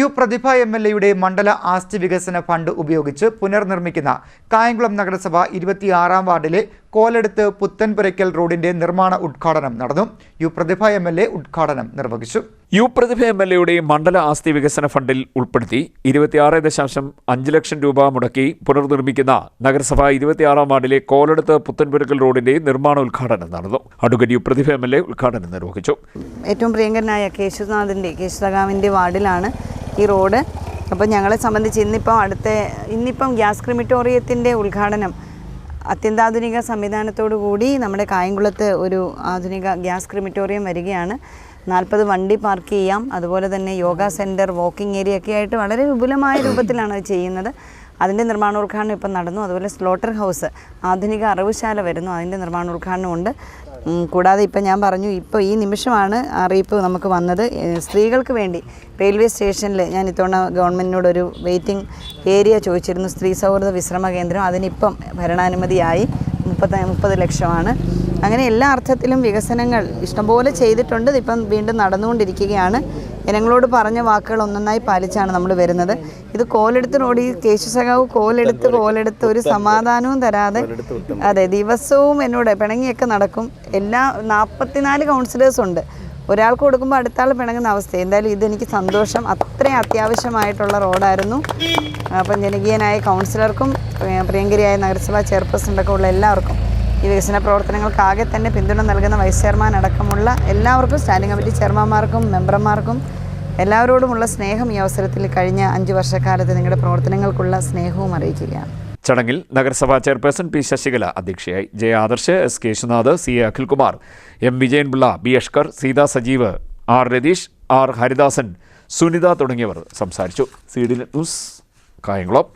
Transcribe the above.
U Prathibha M L എയുടെ മണ്ഡല ആസ്തി വികസന ഫണ്ട് ഉപയോഗിച്ച് പുനർനിർമ്മിക്കുന്ന കായംകുളം നഗരസഭ ഇരുപത്തിയാറാം വാർഡിലെ കോലെടുത്ത് പുത്തൻപുരയ്ക്കൽ റോഡിന്റെ നിർമ്മാണ ഉദ്ഘാടനം നടന്നു. U Prathibha M L A ഉദ്ഘാടനം നിർവഹിച്ചു. യു പ്രതിഭ എം എൽ എയുടെ മണ്ഡല ആസ്തി വികസന ഫണ്ടിൽ ഉൾപ്പെടുത്തി ഇരുപത്തിയാറ് ദശാംശം അഞ്ച് ലക്ഷം രൂപ മുടക്കി പുനർനിർമ്മിക്കുന്ന നഗരസഭ ഇരുപത്തിയാറാം വാർഡിലെ കോലെടുത്ത് പുത്തൻപുരക്കൽ റോഡിന്റെ നിർമ്മാണ ഉദ്ഘാടനം നടന്നു. Advocate U Prathibha M L A ഉദ്ഘാടനം നിർവഹിച്ചു. ഏറ്റവും പ്രിയങ്കരനായ കേശുനാഥിന്റെ കേശുസഖാവിന്റെ വാർഡിലാണ് ഈ റോഡ്. അപ്പോൾ ഞങ്ങളെ സംബന്ധിച്ച് ഇന്നിപ്പം അടുത്ത ഇന്നിപ്പം ഗ്യാസ് ക്രിമിറ്റോറിയത്തിന്റെ ഉദ്ഘാടനം അത്യന്താധുനിക സംവിധാനത്തോടു കൂടി നമ്മുടെ കായംകുളത്ത് ഒരു ആധുനിക ഗ്യാസ് ക്രിമിറ്റോറിയം വരികയാണ്. നാൽപ്പത് വണ്ടി പാർക്ക് ചെയ്യാം. അതുപോലെ തന്നെ യോഗ സെന്റർ വാക്കിംഗ് ഏരിയ ഒക്കെ ആയിട്ട് വളരെ വിപുലമായ രൂപത്തിലാണ് അത് ചെയ്യുന്നത്. അതിന്റെ നിർമ്മാണോദ്ഘാടനം ഇപ്പം നടന്നു. അതുപോലെ സ്ലോട്ടർ ഹൗസ് ആധുനിക അറവുശാല വരുന്നു. അതിന്റെ നിർമ്മാണോദ്ഘാടനമുണ്ട് കൂടാതെ ഇപ്പം ഞാൻ പറഞ്ഞു ഇപ്പോൾ ഈ നിമിഷമാണ് അറിയിപ്പ് നമുക്ക് വന്നത്. സ്ത്രീകൾക്ക് വേണ്ടി റെയിൽവേ സ്റ്റേഷനിൽ ഞാൻ ഇത്തവണ ഗവൺമെന്റിനോടൊരു വെയിറ്റിംഗ് ഏരിയ ചോദിച്ചിരുന്നു. സ്ത്രീ സൗഹൃദ വിശ്രമ കേന്ദ്രം അതിനിപ്പം ഭരണാനുമതിയായി. മുപ്പത്ത മുപ്പത് ലക്ഷമാണ്. അങ്ങനെ എല്ലാ അർത്ഥത്തിലും വികസനങ്ങൾ ഇഷ്ടംപോലെ ചെയ്തിട്ടുണ്ട്. ഇപ്പം വീണ്ടും നടന്നുകൊണ്ടിരിക്കുകയാണ്. ജനങ്ങളോട് പറഞ്ഞ വാക്കുകൾ ഒന്നൊന്നായി പാലിച്ചാണ് നമ്മൾ വരുന്നത്. ഇത് കോലെടുത്ത് നോടി ഈ കേശുസഖാവ് കോലെടുത്ത് കോലെടുത്ത് ഒരു സമാധാനവും തരാതെ അതെ ദിവസവും എന്നോട് പിണങ്ങിയൊക്കെ നടക്കും. എല്ലാ നാൽപ്പത്തിനാല് കൗൺസിലേഴ്സ് ഉണ്ട്. ഒരാൾക്ക് കൊടുക്കുമ്പോൾ അടുത്താൾ പിണങ്ങുന്ന അവസ്ഥ എന്തായാലും ഇതെനിക്ക് സന്തോഷം. അത്രയും അത്യാവശ്യമായിട്ടുള്ള റോഡായിരുന്നു. അപ്പം ജനകീയനായ കൗൺസിലർക്കും പ്രിയങ്കരിയായ നഗരസഭാ ചെയർപേഴ്സൺ ഉള്ള എല്ലാവർക്കും ഈ വികസന പ്രവർത്തനങ്ങൾക്ക് ആകെ തന്നെ പിന്തുണ നൽകുന്ന വൈസ് ചെയർമാൻ അടക്കമുള്ള എല്ലാവർക്കും സ്റ്റാൻഡിംഗ് കമ്മിറ്റി ചെയർമാൻമാർക്കും മെമ്പർമാർക്കും എല്ലാവരോടുമുള്ള സ്നേഹം ഈ അവസരത്തിൽ കഴിഞ്ഞ അഞ്ച് വർഷക്കാലത്ത് നിങ്ങളുടെ പ്രവർത്തനങ്ങൾക്കുള്ള സ്നേഹവും അറിയിക്കുകയാണ്. ചടങ്ങിൽ നഗരസഭാ ചെയർപേഴ്സൺ പി ശശികല അധ്യക്ഷയായി. J Adarsh S Keshunath C A Akhilkumar M Vijayanpillai B Ashkar Seetha Sajeev R Ratheesh R Haridasan Sunitha തുടങ്ങിയവർ സംസാരിച്ചു. C D news Kayamkulam.